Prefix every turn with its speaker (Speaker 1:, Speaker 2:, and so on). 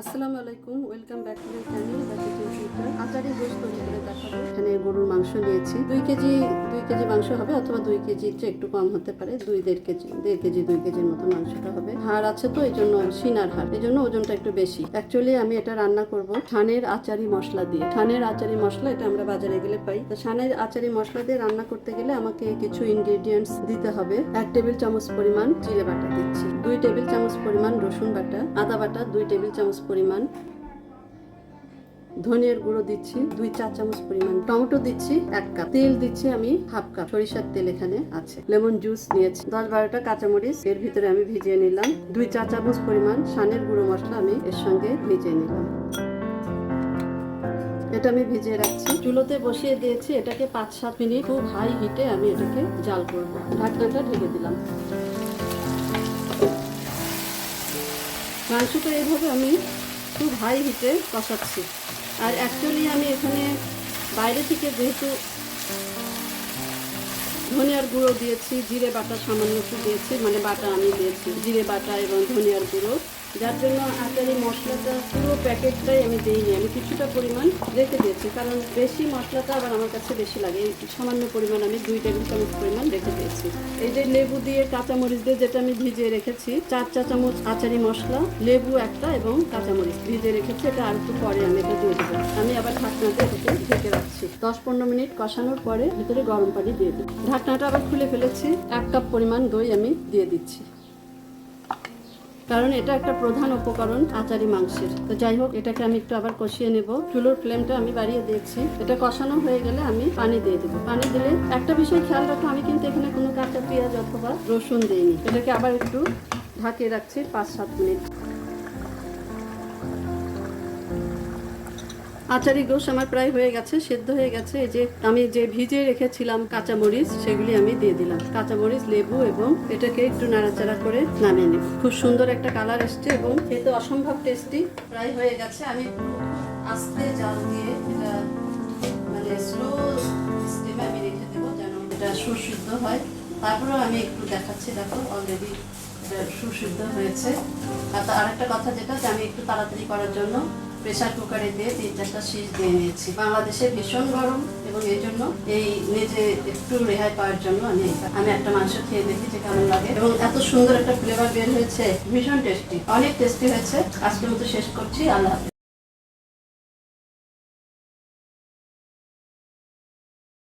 Speaker 1: আলাইকুম, welcome back to my channel achari গোশ করে এখানে গরুর মাংস নিয়েছি। দুই কেজি দুই কেজি মাংস হবে অথবা দুই কেজি চেয়ে একটু কম হতে পারে, দুই দেড় কেজি দেড় কেজি, দুই কেজির মতো মাংসটা হবে। হাড় আছে তো এই জন্য সিনার হাড়। এই জন্য ওজনটা একটু বেশি। অ্যাকচুয়ালি আমি এটা রান্না করব থানের আচারি মশলা দিয়ে। থানের আচারি মশলা, এটা আমরা বাজারে গেলে পাই। তো থানের আচারি মশলা দিয়ে রান্না করতে গেলে আমাকে কিছু ইনগ্রেডিয়েন্টস দিতে হবে। এক টেবিল চামচ পরিমাণ জিরে বাটা দুই টেবিল চামচ পরিমাণ রসুন বাটা, আদা বাটা, দুই টেবিল চামচ পরিমাণ ধনিয়ার গুঁড়ো দিচ্ছি, দুই চা চামচ পরিমাণ টমেটো দিচ্ছি, এক কাপ। তেল দিচ্ছি আমি হাফ কাপ। সরিষার তেল এখানে আছে। লেমন জুস নিয়েছি। দশ বারোটা কাঁচামরিচ এর ভিতরে আমি ভিজিয়ে নিলাম। দুই চা চামচ পরিমাণ সানের গুঁড়ো মশলা আমি এর সঙ্গে ভিজিয়ে নিলাম। এটা আমি ভিজিয়ে রাখছি। চুলোতে বসিয়ে দিয়েছি। এটাকে পাঁচ সাত মিনিট খুব হাই হিটে আমি এটাকে জাল করব। ঢাকনাটা ঢেকে দিলাম। মাংসটা এইভাবে আমি খুব হাই হিটে কষাচ্ছি। আর অ্যাকচুয়ালি আমি এখানে বাইরে থেকে যেহেতু ধনিয়ার গুঁড়ো দিয়েছি, জিরে বাটা সামান্য একটু দিয়েছি মানে বাটা আমি দিয়েছি, জিরে বাটা এবং ধনিয়ার গুঁড়ো। যার জন্য আচারি মশলাটা, পুরো প্যাকেটটাই আমি দিইনি। আমি কিছুটা পরিমাণ রেখে দিয়েছি, কারণ বেশি মশলাটা আবার আমার কাছে বেশি লাগে। সামান্য পরিমাণ আমি দুই টেবিল চামচ পরিমাণ রেখে দিয়েছি। এই যে লেবু দিয়ে কাঁচামরিচ দিয়ে যেটা আমি ভিজিয়ে রেখেছি, চার চা চামচ আচারি মশলা, লেবু একটা এবং কাঁচামরিচ। ভিজিয়ে রেখেছি, এটা আর একটু পরে আমি এটা দিয়ে দেবো। আমি আবার ঢাকনাতে এটাকে ঢেকে রাখছি। দশ পনেরো মিনিট কষানোর পরে ভিতরে গরম পানি দিয়ে দিই ঢাকনাটা আবার খুলে ফেলেছি, এক কাপ পরিমাণ দই আমি দিয়ে দিচ্ছি। কারণ এটা একটা প্রধান উপকরণ আচারি মাংসের। তো যাই হোক, এটাকে আমি একটু আবার কষিয়ে নেব। চুলোর ফ্লেমটা আমি বাড়িয়ে দিয়েছি। এটা কষানো হয়ে গেলে আমি পানি দিয়ে দেবো। পানি দিলে একটা বিষয় খেয়াল রাখো, আমি কিন্তু এখানে কোনো কাঁচা পেঁয়াজ অথবা রসুন দিইনি। এটাকে আবার একটু ঢাকিয়ে রাখছি পাঁচ সাত মিনিট। আচারি গোশ আমার প্রায় হয়ে গেছে, সেদ্ধ হয়ে গেছে। এই যে আমি যে ভিজে রেখেছিলাম কাঁচামরিচ, সেগুলি আমি দিয়ে দিলাম। কাঁচামরিচ, লেবু এবং এটাকে একটু নাড়াচাড়া করে নামিয়ে নিব খুব সুন্দর একটা কালার এসছে এবং খেতে অসম্ভব টেস্টি প্রায় হয়ে গেছে। আমি আস্তে জাল দিয়ে এটা মানে স্লো স্টিমে আমি রেখে দেবো যেন এটা সুসিদ্ধ হয়। তারপরেও আমি একটু দেখাচ্ছি, দেখো অলরেডি সুসিদ্ধ হয়েছে। আর আরেকটা কথা যেটা, যে আমি একটু তাড়াতাড়ি করার জন্য প্রেসার কুকারে দিয়ে তিন চারটা শীষ দিয়ে নিয়েছি। বাংলাদেশে ভীষণ গরম এবং এই জন্য এই নিজে একটু রেহাই পাওয়ার জন্য আমি আমি একটা মাংস খেয়ে দেখি যে কেমন লাগে। এবং এত সুন্দর একটা ফ্লেভার বের হয়েছে, ভীষণ টেস্টি অনেক টেস্টি হয়েছে। আজকের মতো শেষ করছি, আল্লাহ